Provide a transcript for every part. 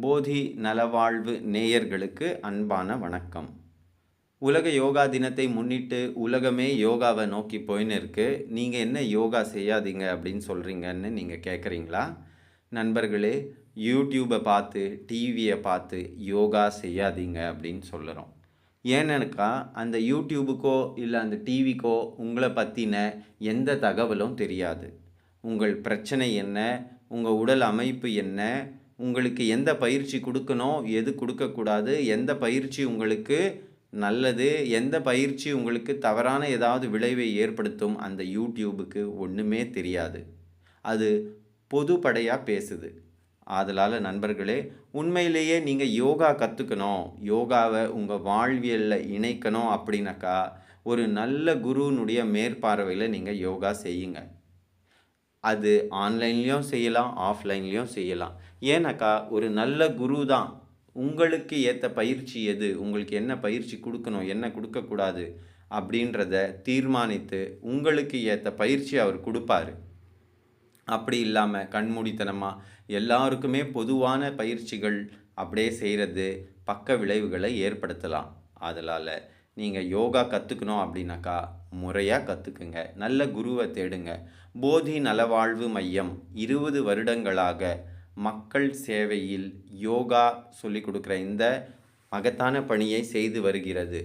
போதி நலவாழ்வு நேயர்களுக்கு அன்பான வணக்கம். உலக யோகா தினத்தை முன்னிட்டு உலகமே யோகாவை நோக்கி போயின்னு இருக்கு. நீங்கள் என்ன யோகா செய்யாதீங்க அப்படின்னு சொல்கிறீங்கன்னு நீங்கள் கேட்குறீங்களா நண்பர்களே யூடியூப்பை பார்த்து டிவியை பார்த்து யோகா செய்யாதீங்க அப்படின்னு சொல்லுறோம். ஏன்னாக்கா அந்த யூடியூபுக்கோ இல்லை அந்த டிவிக்கோ உங்களை பற்றின எந்த தகவலும் தெரியாது. உங்கள் பிரச்சனை என்ன? உங்கள் உடல் அமைப்பு என்ன? உங்களுக்கு எந்த பயிற்சி கொடுக்கணும் எது கொடுக்கக்கூடாது எந்த பயிற்சி உங்களுக்கு நல்லது எந்த பயிற்சி உங்களுக்கு தவறான ஏதாவது விளைவை ஏற்படுத்தும் அந்த யூடியூபுக்கு ஒன்றுமே தெரியாது. அது பொதுப்படையாக பேசுது. ஆதலால் நண்பர்களே உண்மையிலேயே நீங்கள் யோகா கற்றுக்கணும் யோகாவை உங்கள் வாழ்வியலில் இணைக்கணும் அப்படின்னாக்கா ஒரு நல்ல குருவினுடைய மேற்பார்வையில் நீங்கள் யோகா செய்யுங்க. அது ஆன்லைன்லேயும் செய்யலாம் ஆஃப்லைன்லேயும் செய்யலாம். ஏன்னாக்கா ஒரு நல்ல குரு தான். உங்களுக்கு ஏற்ற பயிற்சி எது? உங்களுக்கு என்ன பயிற்சி கொடுக்கணும்? என்ன கொடுக்கக்கூடாது? அப்படின்றத தீர்மானித்து உங்களுக்கு ஏற்ற பயிற்சி அவர் கொடுப்பாரு. அப்படி இல்லாமல் கண்மூடித்தனமாக எல்லாருக்குமே பொதுவான பயிற்சிகள் அப்படியே செய்கிறது பக்க விளைவுகளை ஏற்படுத்தலாம். அதனால் நீங்கள் யோகா கற்றுக்கணும் அப்படின்னாக்கா முறையாக கற்றுக்குங்க நல்ல குருவை தேடுங்க. போதி நலவாழ்வு மையம் இருபது வருடங்களாக மக்கள் சேவையில் யோகா சொல்லிக் கொடுக்குற இந்த மகத்தான பணியை செய்து வருகிறது.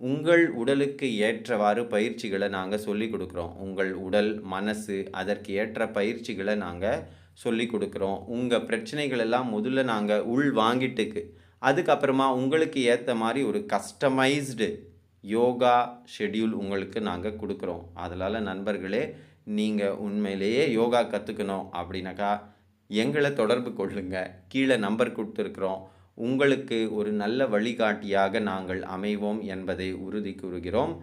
உங்கள் உடலுக்கு ஏற்றவாறு பயிற்சிகளை நாங்கள் சொல்லி கொடுக்குறோம். உங்கள் உடல் மனசு அதற்கு ஏற்ற பயிற்சிகளை நாங்கள் சொல்லி கொடுக்குறோம். உங்கள் பிரச்சனைகளெல்லாம் முதல்ல நாங்கள் உள் வாங்கிட்டுக்கு. அதுக்கப்புறமா உங்களுக்கு ஏற்ற மாதிரி ஒரு கஸ்டமைஸ்டு யோகா ஷெட்யூல் உங்களுக்கு நாங்கள் கொடுக்குறோம். அதனால் நண்பர்களே நீங்கள் உண்மையிலேயே யோகா கற்றுக்கணும் அப்படின்னாக்கா எங்களை தொடர்பு கொள்ளுங்கள் கீழே நம்பர் கொடுத்துருக்குறோம். உங்களுக்கு ஒரு நல்ல வழிகாட்டியாக நாங்கள் அமைவோம் என்பதை உறுதி கூறுகிறோம்.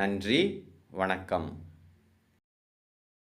நன்றி வணக்கம்.